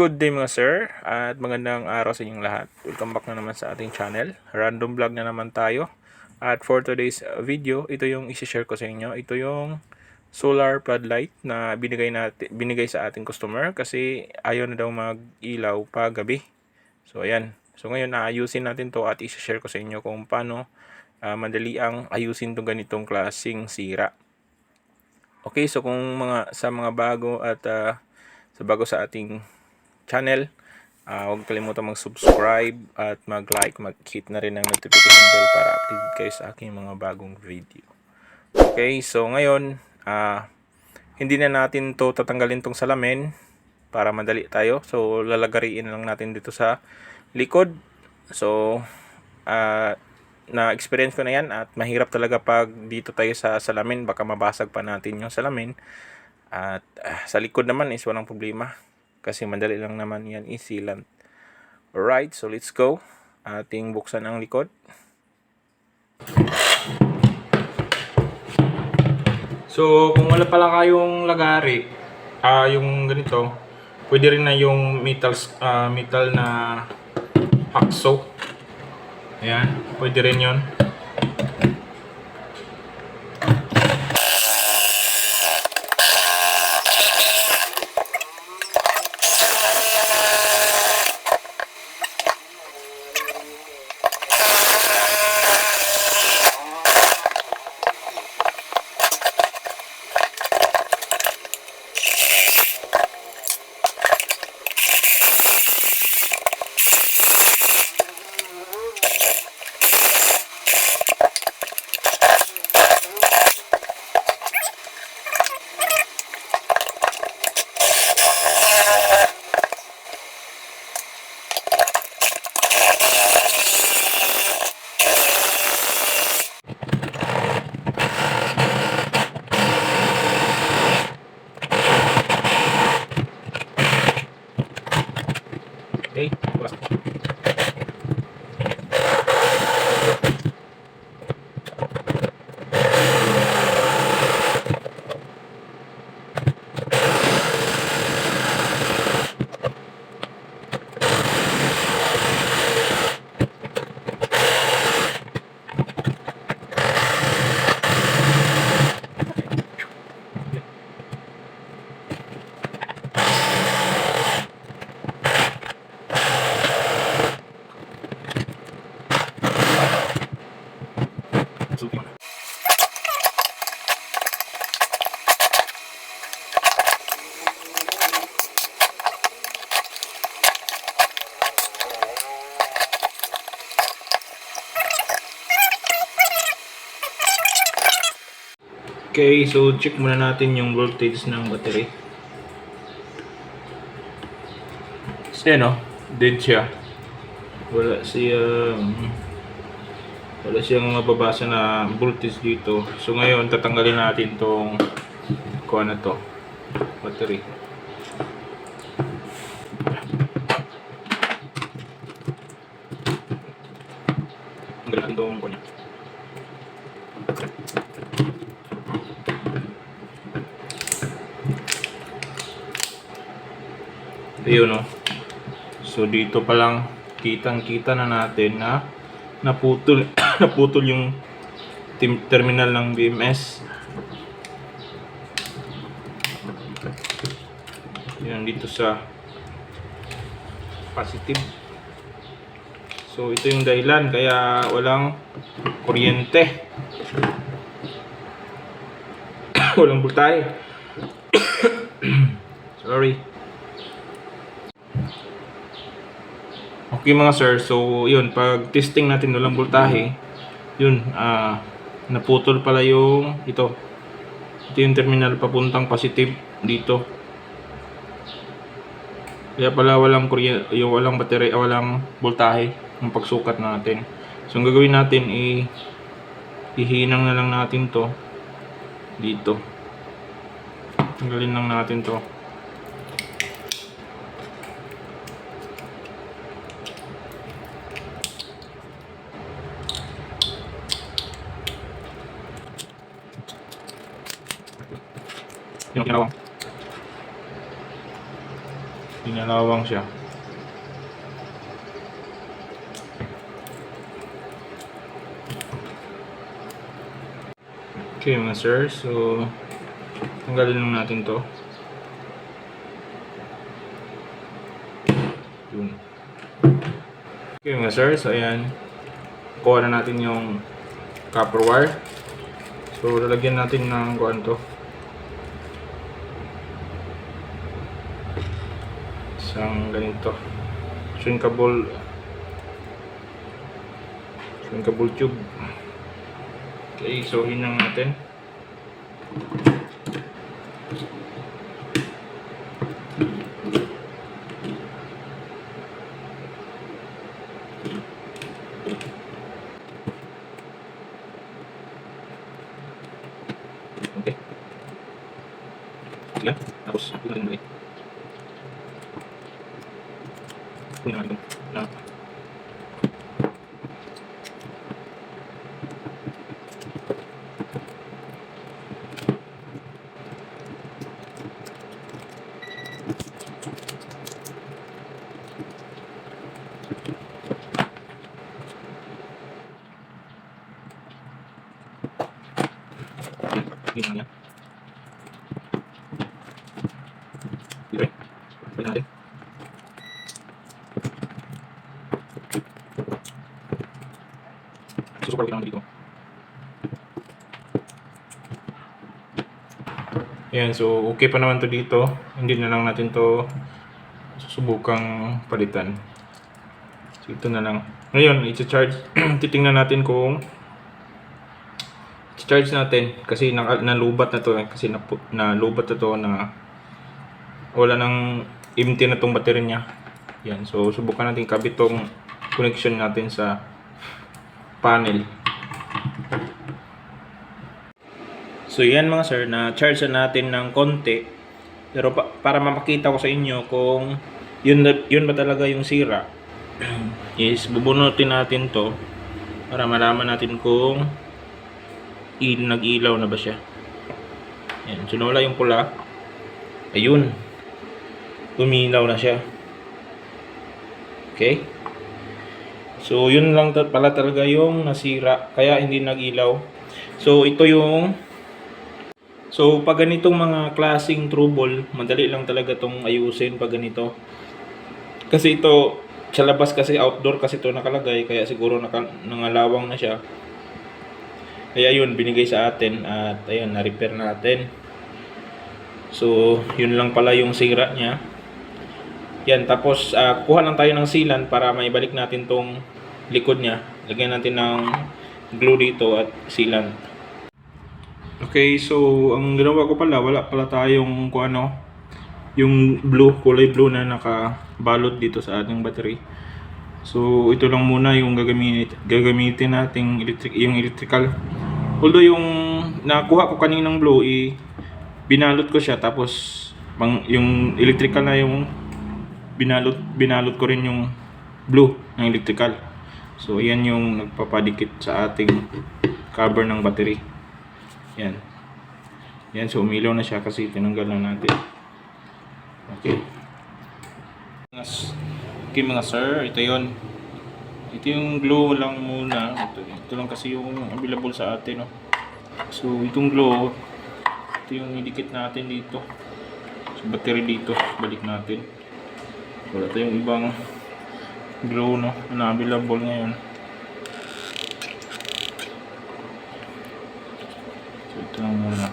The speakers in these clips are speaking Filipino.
Good day mga sir at magandang araw sa inyong lahat. Welcome back na naman sa ating channel. Random vlog na naman tayo. At for today's video, ito yung isi-share ko sa inyo. Ito yung solar floodlight na binigay natin binigay sa ating customer kasi ayaw na daw mag-ilaw pag gabi. So ayan. So ngayon aayusin natin to at isi-share ko sa inyo kung paano uh, madali ang ayusin tong ganitong klasing sira. Okay, so kung mga sa mga bago at uh, sa bago sa ating channel, uh, huwag kalimutan mag-subscribe at mag-like, mag-hit na rin ang notification bell para updated kayo sa aking mga bagong video. Okay, so ngayon, uh, hindi na natin to tatanggalin tong salamin para madali tayo. So lalagariin lang natin dito sa likod. So uh, na-experience ko na yan at mahirap talaga pag dito tayo sa salamin baka mabasag pa natin yung salamin at ah, sa likod naman is walang problema kasi madali lang naman yan i-sealant alright so let's go. Ating buksan ang likod. So kung wala pala kayong lagari ah yung ganito pwede rin na yung metal, ah, metal na hacksaw. Ayan, pwede rin yun. Okay, so check muna natin yung voltage ng battery. So yan o, dead siya. Wala siyang wala siyang mababasa na voltage dito. So ngayon tatanggalin natin tong kung ano to, battery. Tanggalin natin tong kunya. Ayun no. So dito pa lang kitang-kita na natin na naputol naputol yung terminal ng BMS. Yan dito sa positive. So ito yung dahilan kaya walang kuryente. walang bultahe. Sorry. Okay mga sir, so yun, pag testing natin walang voltahe, yun, ah, naputol pala yung ito. Ito yung terminal papuntang positive dito. Kaya pala walang yung walang battery, walang voltahe ng pagsukat natin. So ang gagawin natin i ihinang na lang natin to dito. Tanggalin lang natin to. Pinalawang siya. Okay mga sir, so tanggalin lang natin to. Yun. Okay mga sir, so ayan. Kuha na natin yung copper wire. So lalagyan natin ng kuhan to. Isang ganito. Shrinkable shrinkable tube. Okay, so hinang natin. Okay. Sige, tapos ito natin ulit. Kunin natin ito. Na. Ganyan yan. Dito eh. Pwede natin. Susupar ko lang dito. Ayan, so okay pa naman to dito. Hindi na lang natin to susubukang palitan. So ito na lang. Ngayon, i-charge. Titingnan natin kung charge natin kasi na, nalubat na to eh. kasi na, nalubat na to na wala nang empty na tong battery niya yan so subukan natin kabit tong connection natin sa panel so yan mga sir na charge na natin ng konti pero pa, para mapakita ko sa inyo kung yun, yun ba talaga yung sira is bubunutin natin to para malaman natin kung il nag-ilaw na ba siya. Yan, so nawala yung pula. Ayun. Tuminaw na siya. Okay? So, yun lang pala talaga yung nasira. Kaya hindi nag-ilaw. So, ito yung... So, pag ganitong mga klaseng trouble, madali lang talaga tong ayusin pag ganito. Kasi ito, sa labas kasi outdoor kasi ito nakalagay. Kaya siguro naka, nangalawang na siya. Kaya yun, binigay sa atin at ayun, na-repair natin. So, yun lang pala yung sira niya. Yan, tapos ah, kuha lang tayo ng sealant para maibalik natin tong likod niya. Lagyan natin ng glue dito at sealant. Okay, so ang ginawa ko pala, wala pala tayong kung ano, yung blue, kulay blue na nakabalot dito sa ating battery. So, ito lang muna yung gagamit, gagamitin nating electric, yung electrical. Although yung nakuha ko kaninang blue, i binalot ko siya tapos pang, yung electrical na yung binalot binalot ko rin yung blue ng electrical. So, yan yung nagpapadikit sa ating cover ng battery. Yan. Yan, so umilaw na siya kasi tinanggal na natin. Okay. Okay mga sir, ito yon. Ito yung glue lang muna. Ito, ito lang kasi yung available sa atin. No? So itong glue, ito yung idikit natin dito. Sa battery dito, balik natin. Wala tayong ibang glue no, na available ngayon. So ito lang muna.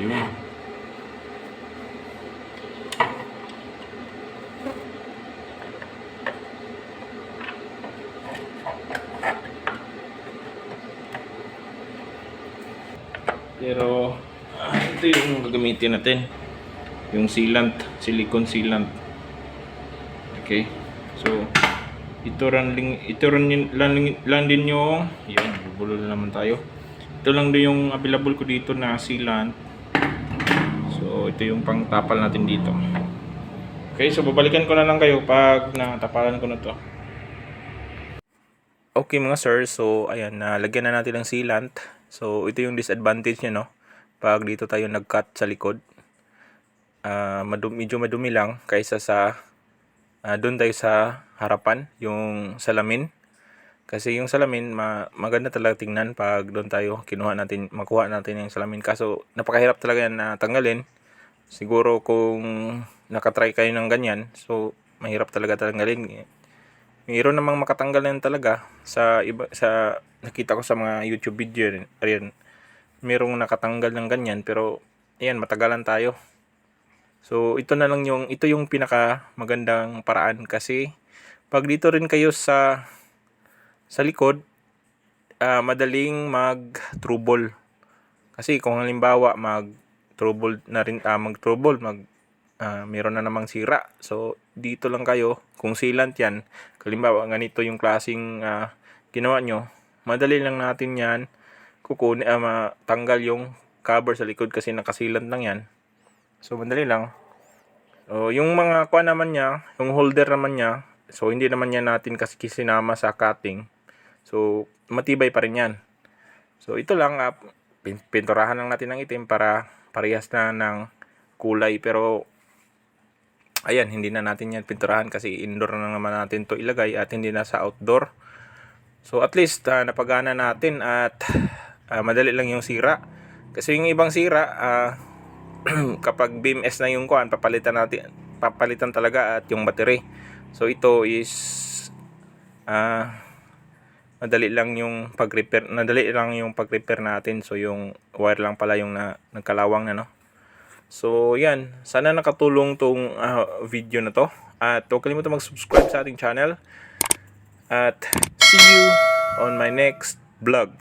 Yun. Pero, ah, ito yung gagamitin natin. yung sealant, silicone sealant. Okay. So, ito ling- ito yun- lang, lang din yung, yan, bubulol na naman tayo. Ito lang din yung available ko dito na sealant. So, ito yung pangtapal natin dito. Okay, so babalikan ko na lang kayo pag natapalan ko na to. Okay mga sir, so ayan, nalagyan na natin ng sealant. So, ito yung disadvantage niya, no? Pag dito tayo nag-cut sa likod. Ah, madumi, medyo madumi lang kaysa sa ah, doon tayo sa harapan, yung salamin. Kasi yung salamin, ma maganda talaga tingnan pag doon tayo kinuha natin, makuha natin yung salamin. Kaso, napakahirap talaga yan na tanggalin. Siguro kung nakatry kayo ng ganyan, so mahirap talaga tanggalin. Mayroon namang makatanggal yan talaga sa iba sa nakita ko sa mga YouTube video rin. Ayan, merong nakatanggal ng ganyan pero ayan matagalan tayo. So ito na lang yung ito yung pinaka magandang paraan kasi pag dito rin kayo sa sa likod ah, madaling mag trouble. Kasi kung halimbawa mag trouble na rin ah, mag trouble mag ah, meron na namang sira. So dito lang kayo kung sealant yan. Halimbawa ganito yung klasing ah, ginawa nyo. Madali lang natin yan kukunin ah, matanggal yung cover sa likod kasi nakasilant lang yan. So madali lang. So yung mga kuha naman niya, yung holder naman niya, so hindi naman yan natin kasi sinama sa cutting. So matibay pa rin yan. So ito lang, pin- pinturahan lang natin ng itim para parehas na ng kulay. Pero ayan, hindi na natin yan pinturahan kasi indoor na naman natin to ilagay at hindi na sa outdoor. So at least ah, napagana natin at ah, madali lang yung sira. Kasi yung ibang sira, ah, kapag beam S na yung kuan, papalitan natin papalitan talaga at yung battery. So ito is ah madali lang yung pag-repair, madali lang yung pag-repair natin. So yung wire lang pala yung na, nagkalawang na no. So yan, sana nakatulong tong ah, video na to. At huwag kalimutan mag-subscribe sa ating channel. At see you on my next vlog.